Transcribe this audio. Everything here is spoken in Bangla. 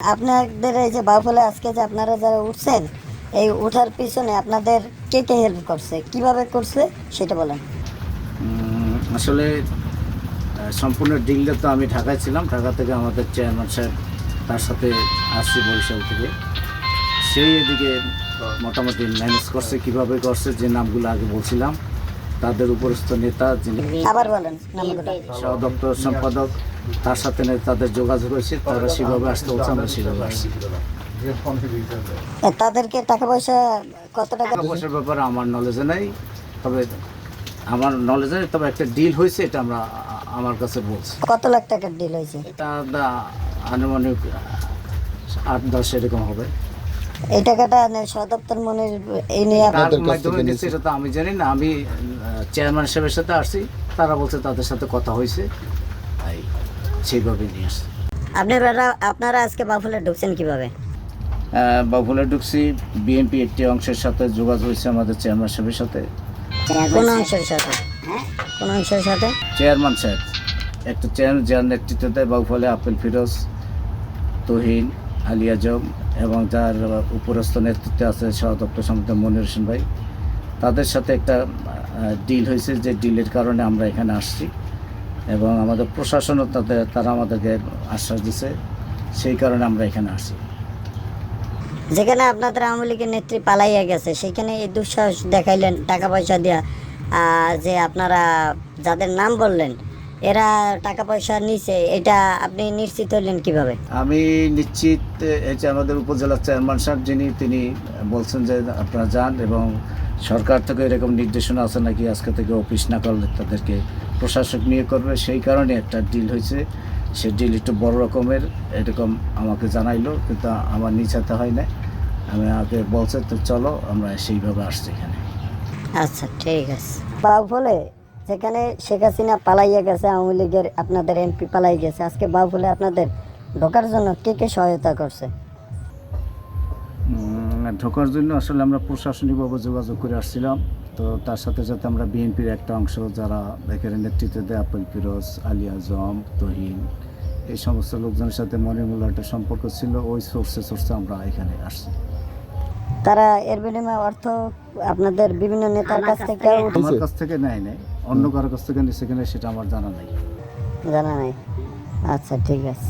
আপনাদের এই যে বাউফলে আজকে যে আপনারা যারা উঠছেন, এই উঠার পিছনে আপনাদের কে কে হেল্প করছে? কীভাবে করছে? সেটা বলেন। আসলে সম্পূর্ণ ডিলটা তো আমি ঢাকায় ছিলাম। ঢাকা থেকে আমাদের চেয়ারম্যান সাহেব তার সাথে আসছি বরিশাল থেকে। সেই এদিকে মোটামুটি ম্যানেজ করছে, কীভাবে করছে, যে নামগুলো আগে বলছিলাম। তাদের উপরস্থ নেতা যিনি আবার বলেন সহ দপ্তর সম্পাদক তার সাথে তাদের যোগাযোগ হয়েছে তারা সেভাবে আসতে বলছে আমরা সেভাবে আসছি। তাদেরকে টাকা পয়সা কত টাকা? পয়সার ব্যাপারে আমার নলেজে নেই তবে আমার নলেজে নেই তবে একটা ডিল হয়েছে এটা আমরা আমার কাছে বলছি। কত লাখ টাকার ডিল হয়েছে? এটা আনুমানিক আট দশ এরকম হবে। এই টাকাটা সদপ্তর মনের এই নিয়ে এটা তো আমি জানি না আমি চেয়ারম্যান সাহেবের সাথে আসছি তারা বলছে তাদের সাথে কথা হয়েছে তাই সেইভাবে নিয়ে আসছি। আপনারা আপনারা আজকে বাউফলে ঢুকছেন কীভাবে? বাবুলে ঢুকছি বিএনপি একটি অংশের সাথে যোগাযোগ হয়েছে আমাদের চেয়ারম্যান সাহেবের সাথে। কোন অংশের সাথে? কোন অংশের সাথে? চেয়ারম্যান সাহেব একটা চেয়ারম্যান যার নেতৃত্বে দেয় বাউফলে আপেল ফিরোজ তহিন আলী আজম এবং যার উপরস্থ নেতৃত্বে আছে সহ দপ্তর সম্পাদক মনির হোসেন ভাই। তাদের সাথে একটা ডিল হয়েছে যে ডিলের কারণে আমরা এখানে আসছি এবং আমাদের প্রশাসনও তাদের তারা আমাদেরকে আশ্বাস দিছে, সেই কারণে আমরা এখানে আসছি। যেখানে আপনাদের আওয়ামী লীগের নেত্রী পালাইয়া গেছে সেখানে এই দুঃসাহস দেখাইলেন টাকা পয়সা দিয়া যে আপনারা যাদের নাম বললেন এরা টাকা পয়সা নিছে এটা আপনি নিশ্চিত হলেন কীভাবে? আমি নিশ্চিত এই যে আমাদের উপজেলার চেয়ারম্যান সাহেব যিনি তিনি বলছেন যে আপনারা যান এবং সরকার থেকে এরকম নির্দেশনা আছে নাকি আজকে থেকে অফিস না করলে তাদেরকে প্রশাসক নিয়ে করবে সেই কারণে একটা ডিল হয়েছে। সে ডিল একটু বড় রকমের এরকম আমাকে জানাইলো কিন্তু আমার নিজ হাতে হয় না আমি আগে বলছে তো চলো আমরা সেইভাবে আসছি এখানে। আচ্ছা ঠিক আছে। বাউফলে যেখানে শেখ হাসিনা পালাইয়া গেছে, আওয়ামী লীগের আপনাদের এমপি পালাই গেছে, আজকে বাউফলে আপনাদের ঢোকার জন্য কে কে সহায়তা করছে? ঢোকার জন্য আসলে আমরা প্রশাসনিকভাবে যোগাযোগ করে আসছিলাম। তো তার সাথে সাথে আমরা বিএনপির একটা অংশ, যারা এখানে নেতৃত্বে দেয় আপেল ফিরোজ, আলী আজম, তহিন, এই সমস্ত লোকজনের সাথে মনিমুল্লা একটা সম্পর্ক ছিল। ওই সোর্সে সোর্সে আমরা এখানে আসছি। তারা এর বিনিময়ে অর্থ আপনাদের বিভিন্ন নেতার কাছ থেকে আমার কাছ থেকে নেয় নাই। অন্য কারও কাছ থেকে নিছে কিনা সেটা আমার জানা নাই। জানা নাই। আচ্ছা ঠিক আছে।